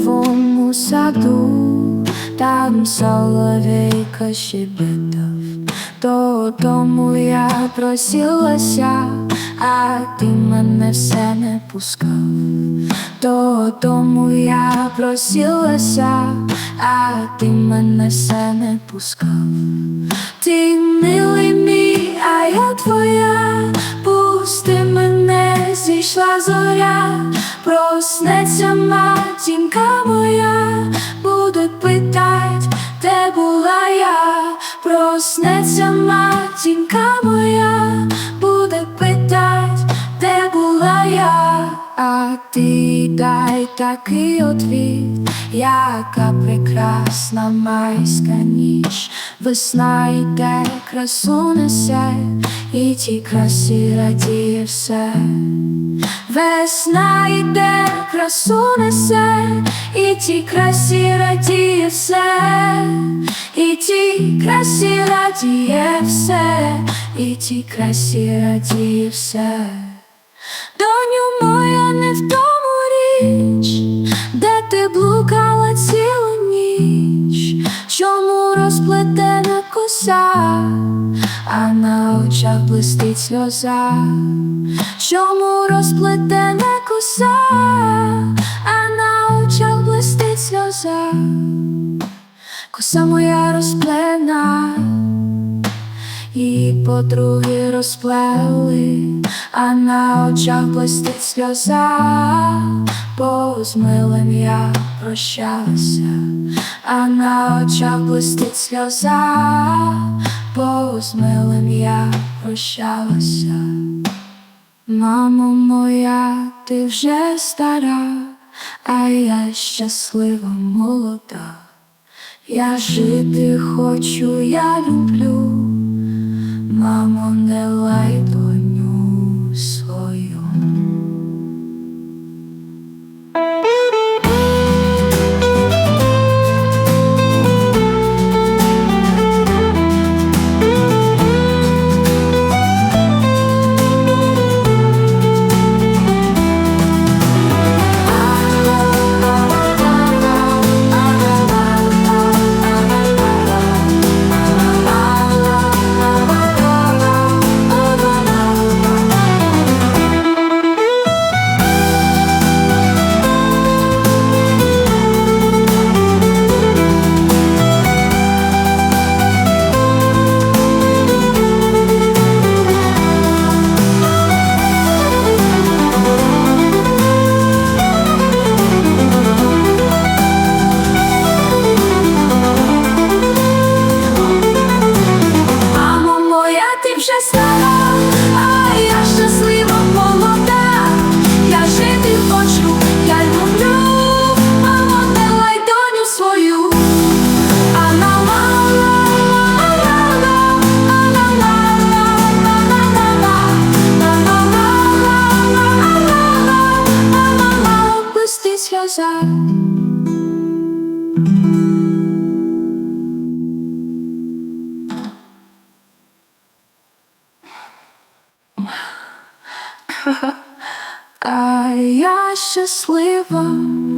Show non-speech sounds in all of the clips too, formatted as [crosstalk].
рожевому саду, там соловейка щебетав, додому я просилася, а ти мене все не пускав. Додому я просилася, а ти мене все не пускав. Ти милий мій, а я твоя, пусти мене, зійшла зоря, проснеться матінка проснеться матінка моя, буде питать, де була я, а ти дай такий отвіт, яка прекрасна майська ніч, весна йде, красу несе, і тій красі радіє все. Весна йде, красу несе, і тій красі радіє все, і тій красі радіє все, і тій красі радіє все. Доню моя не в тому річ, де ти блукала цілу ніч, чому розплетена коса, а на очах блистить сльоза, чому розплетена коса, І подруги розплели, а на очах блистить сльоза, бо з милим я прощалася, а на очах блистить сльоза, бо з милим я прощалася. Мамо моя, ти вже стара, а я щаслива молода. Я жити хочу, я люблю. Мамо, не лай [laughs] А я щаслива,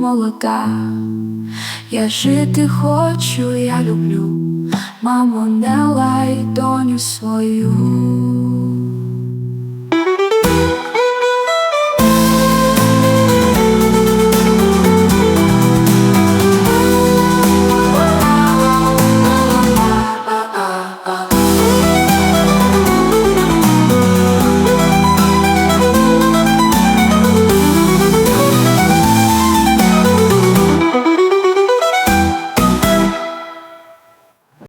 молода, я жити хочу, я люблю, мамо, не лай доню свою.